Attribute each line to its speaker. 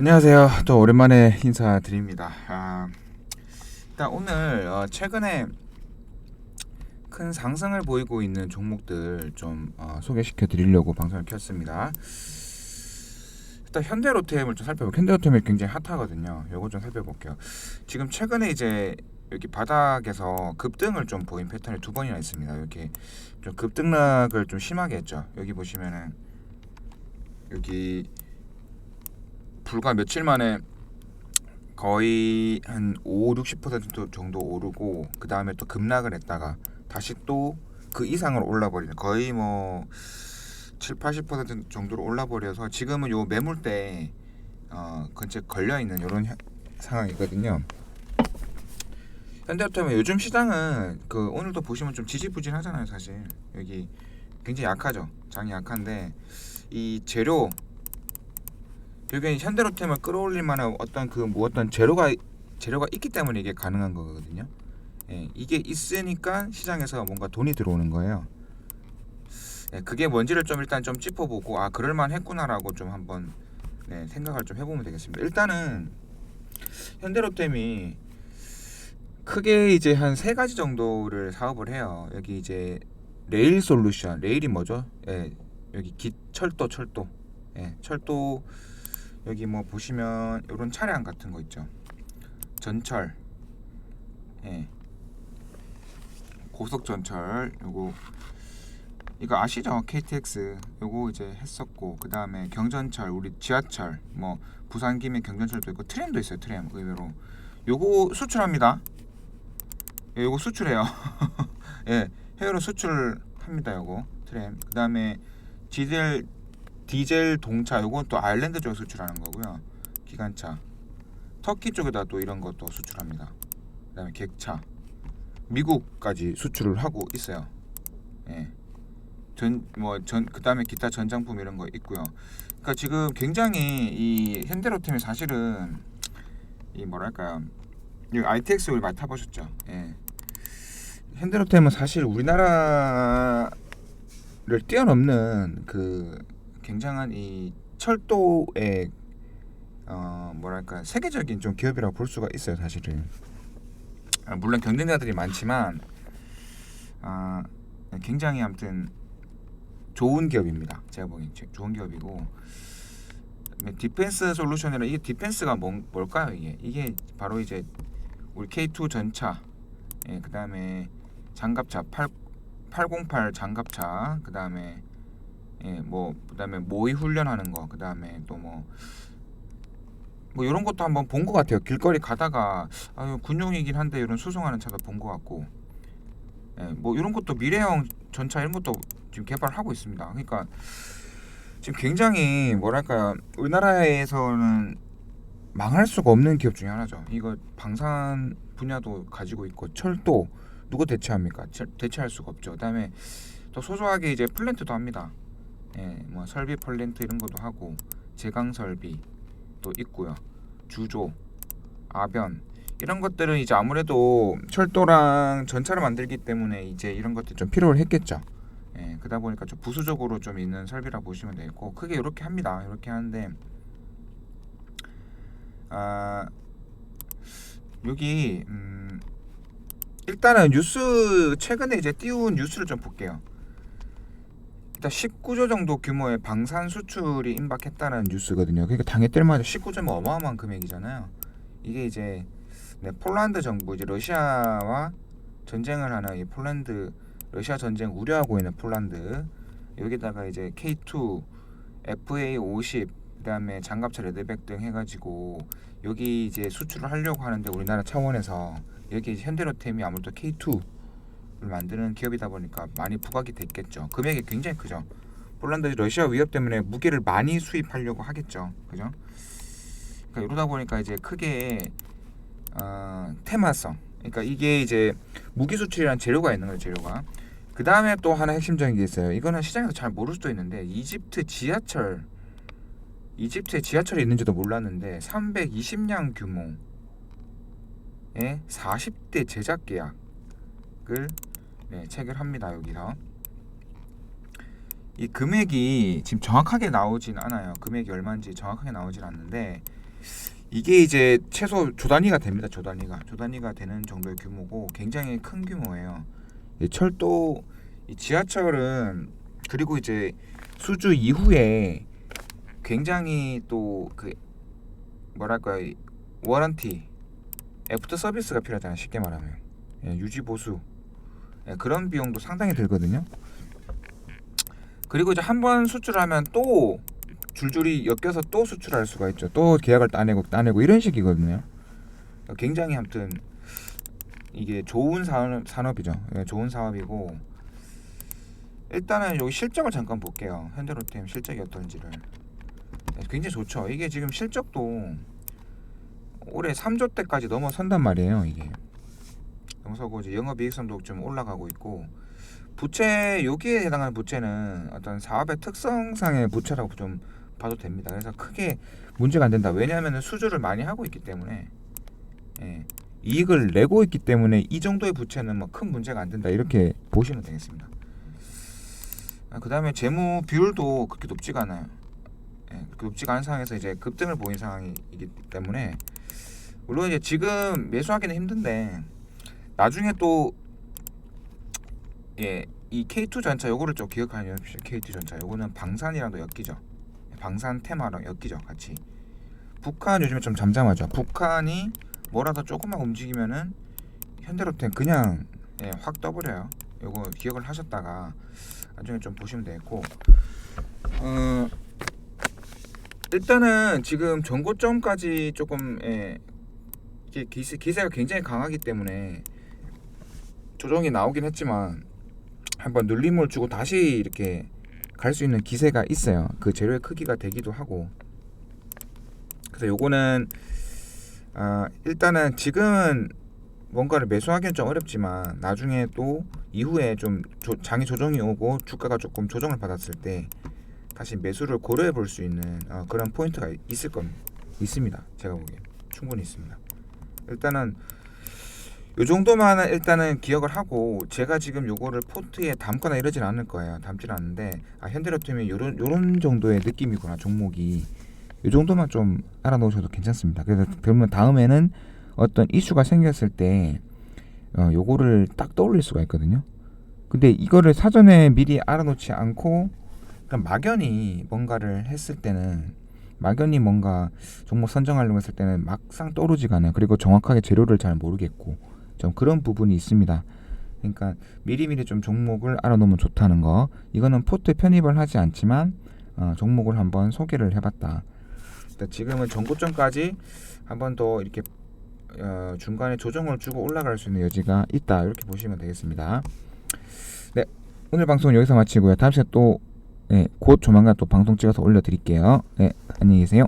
Speaker 1: 안녕하세요. 또 오랜만에 인사드립니다. 아, 일단 오늘 어, 최근에 큰 상승을 보이고 있는 종목들 좀 어, 소개시켜 드리려고 방송을 켰습니다. 일단 현대로템을 좀 살펴볼게요. 현대로템이 굉장히 핫하거든요. 요거 좀 살펴볼게요. 지금 최근에 이제 여기 바닥에서 급등을 좀 보인 패턴이 두 번이나 있습니다. 이렇게 좀 급등락을 좀 심하게 했죠. 여기 보시면은 여기 불과 며칠 만에 거의 한 5, 60% 정도 오르고 그 다음에 또 급락을 했다가 다시 또 그 이상으로 올라버리는 거의 뭐 7, 80% 정도로 올라버려서 지금은 요 매물대 어, 근처에 걸려 있는 이런 상황이거든요. 현대로템은 요즘 시장은 그 오늘도 보시면 좀 지지부진하잖아요, 사실 여기 굉장히 약하죠, 장이 약한데 이 재료 여기 현대로템을 끌어올릴 만한 어떤 그 뭐 어떤 재료가 재료가 있기 때문에 이게 가능한 거거든요. 예, 이게 있으니까 시장에서 뭔가 돈이 들어오는 거예요. 예, 그게 뭔지를 좀 일단 좀 짚어보고 아 그럴만 했구나라고 좀 한번 네, 생각을 좀 해보면 되겠습니다. 일단은 현대로템이 크게 이제 한 세 가지 정도를 사업을 해요. 여기 이제 레일 솔루션, 레일이 뭐죠? 예, 여기 기 철도 철도, 예, 철도 여기 뭐 보시면 이런 차량 같은 거 있죠. 전철, 예, 고속 전철 요거 이거 아시죠? KTX 요거 이제 했었고 그 다음에 경전철 우리 지하철 뭐 부산 김해 경전철도 있고 트램도 있어요 트램 의외로 요거 수출합니다. 예, 요거 수출해요. 예, 해외로 수출합니다 요거 트램 그 다음에 디젤 디젤 동차 요건 또 아일랜드 쪽에 수출하는 거고요. 기관차. 터키 쪽에다 또 이런 것도 수출합니다. 그다음에 객차. 미국까지 수출을 하고 있어요. 예. 전 뭐 전 그다음에 기타 전장품 이런 거 있고요. 그러니까 지금 굉장히 이 현대로템이 사실은 이 뭐랄까요? 이 ITX 우리 많이 타보셨죠? 예. 현대로템은 사실 우리나라를 뛰어넘는 그 굉장한 이 철도의 어 뭐랄까 세계적인 좀 기업이라고 볼 수가 있어요 사실은. 아, 물론 경쟁자들이 많지만 아 굉장히 아무튼 좋은 기업입니다. 제가 보기엔 제- 좋은 기업이고. 디펜스 솔루션이라 이게 디펜스가 뭐, 뭘까요 이게? 이게 바로 이제 우리 K2 전차 예, 그 다음에 장갑차 8 808 장갑차 그 다음에 예, 뭐 그다음에 모의 훈련하는 거, 그다음에 또 뭐 뭐 이런 것도 한번 본 것 같아요. 길거리 가다가 아유 군용이긴 한데 이런 수송하는 차도 본 것 같고, 예, 뭐 이런 것도 미래형 전차 이런 것도 지금 개발하고 있습니다. 그러니까 지금 굉장히 뭐랄까요, 우리나라에서는 망할 수가 없는 기업 중에 하나죠. 이거 방산 분야도 가지고 있고 철도 누구 대체합니까? 철- 대체할 수가 없죠. 그다음에 또 소소하게 이제 플랜트도 합니다. 예, 뭐 설비 폴렌트 이런 것도 하고 제강 설비 또 있고요. 주조, 아변 이런 것들은 이제 아무래도 철도랑 전차를 만들기 때문에 이제 이런 것들이 좀 필요를 했겠죠. 예, 그러다 보니까 좀 부수적으로 좀 있는 설비라 보시면 되겠고 크게 이렇게 합니다. 이렇게 하는데 아 여기 음 일단은 뉴스 최근에 이제 띄운 뉴스를 좀 볼게요. 일단 19조 정도 규모의 방산 수출이 임박했다는 뉴스거든요. 그러니까 당해 때마다 19조면 어마어마한 금액이잖아요. 이게 이제 네, 폴란드 정부 이제 러시아와 전쟁을 하는 이 폴란드 러시아 전쟁 우려하고 있는 폴란드 여기다가 이제 K2 FA 50 그다음에 장갑차 레드백 등 해가지고 여기 이제 수출을 하려고 하는데 우리나라 차원에서 여기 현대로템이 아무래도 K2 를 만드는 기업이다 보니까 많이 부각이 됐겠죠. 금액이 굉장히 크죠. 폴란드 러시아 위협 때문에 무기를 많이 수입하려고 하겠죠. 그죠? 그러니까 이러다 보니까 이제 크게 어, 테마성. 그러니까 이게 이제 무기 수출이라는 재료가 있는 거예요. 재료가. 그 다음에 또 하나 핵심적인 게 있어요. 이거는 시장에서 잘 모를 수도 있는데 이집트 지하철 이집트에 지하철이 있는지도 몰랐는데 320량 규모의 40대 제작 계약을 네, 체결합니다 여기서 이 금액이 지금 정확하게 나오진 않아요 금액이 얼마인지 정확하게 나오진 않는데 이게 이제 최소 조 단위가 됩니다. 조 단위가 조 단위가 되는 정도의 규모고 굉장히 큰 규모예요. 이 철도 이 지하철은 그리고 이제 수주 이후에 굉장히 또 그 뭐랄까 이 워런티 애프터 서비스가 필요하잖아요. 쉽게 말하면 예, 유지 보수 예, 그런 비용도 상당히 들거든요. 그리고 이제 한 번 수출하면 또 줄줄이 엮여서 또 수출할 수가 있죠. 또 계약을 따내고 따내고 이런 식이거든요. 굉장히 아무튼 이게 좋은 산업, 산업이죠. 예, 좋은 사업이고 일단은 여기 실적을 잠깐 볼게요. 현대로템 실적이 어떤지를 예, 굉장히 좋죠. 이게 지금 실적도 올해 3조 대까지 넘어선단 말이에요. 이게 이제 영업이익성도 좀 올라가고 있고 부채 여기에 해당하는 부채는 어떤 사업의 특성상의 부채라고 좀 봐도 됩니다. 그래서 크게 문제가 안 된다. 왜냐하면 수주를 많이 하고 있기 때문에 예, 이익을 내고 있기 때문에 이 정도의 부채는 뭐 큰 문제가 안 된다. 이렇게 보시면 되겠습니다. 아, 그 다음에 재무 비율도 그렇게 높지가 않아요. 예, 높지가 않은 상황에서 이제 급등을 보인 상황이기 때문에 물론 이제 지금 매수하기는 힘든데 나중에 또 예, 이 K2 전차 요거를 좀 기억하면 K2 전차 요거는 방산이랑도 엮이죠. 방산 테마랑 엮이죠, 같이. 북한 요즘에 좀 잠잠하죠. 북한이 뭐라도 조금만 움직이면은 현대로템 그냥 예, 확 떠버려요. 요거 기억을 하셨다가 나중에 좀 보시면 되겠고 어, 일단은 지금 전고점까지 조금 예, 기세, 기세가 굉장히 강하기 때문에 조정이 나오긴 했지만 한번 눌림을 주고 다시 이렇게 갈 수 있는 기세가 있어요. 그 재료의 크기가 되기도 하고. 그래서 요거는 아, 일단은 지금은 뭔가를 매수하기는 좀 어렵지만 나중에 또 이후에 좀 조, 장이 조정이 오고 주가가 조금 조정을 받았을 때 다시 매수를 고려해 볼 수 있는 어, 그런 포인트가 있을 겁니다. 있습니다. 제가 보기엔 충분히 있습니다. 일단은 요 정도만 일단은 기억을 하고 제가 지금 요거를 포트에 담거나 이러진 않을 거예요. 담질 않는데 아, 현대로템이 요런 요런 정도의 느낌이구나 종목이 요 정도만 좀 알아놓으셔도 괜찮습니다. 그래서 그러면 다음에는 어떤 이슈가 생겼을 때 어, 요거를 딱 떠올릴 수가 있거든요. 근데 이거를 사전에 미리 알아놓지 않고 그냥 막연히 뭔가를 했을 때는 막연히 뭔가 종목 선정하려고 했을 때는 막상 떠오르지가 않아요. 그리고 정확하게 재료를 잘 모르겠고 좀 그런 부분이 있습니다. 그러니까 미리미리 좀 종목을 알아놓으면 좋다는 거. 이거는 포트에 편입을 하지 않지만 어, 종목을 한번 소개를 해봤다. 지금은 전고점까지 한번 더 이렇게 어, 중간에 조정을 주고 올라갈 수 있는 여지가 있다. 이렇게 보시면 되겠습니다. 네, 오늘 방송 은 여기서 마치고요. 다음 시간에 또 네, 곧 조만간 또 방송 찍어서 올려드릴게요. 네, 안녕히 계세요.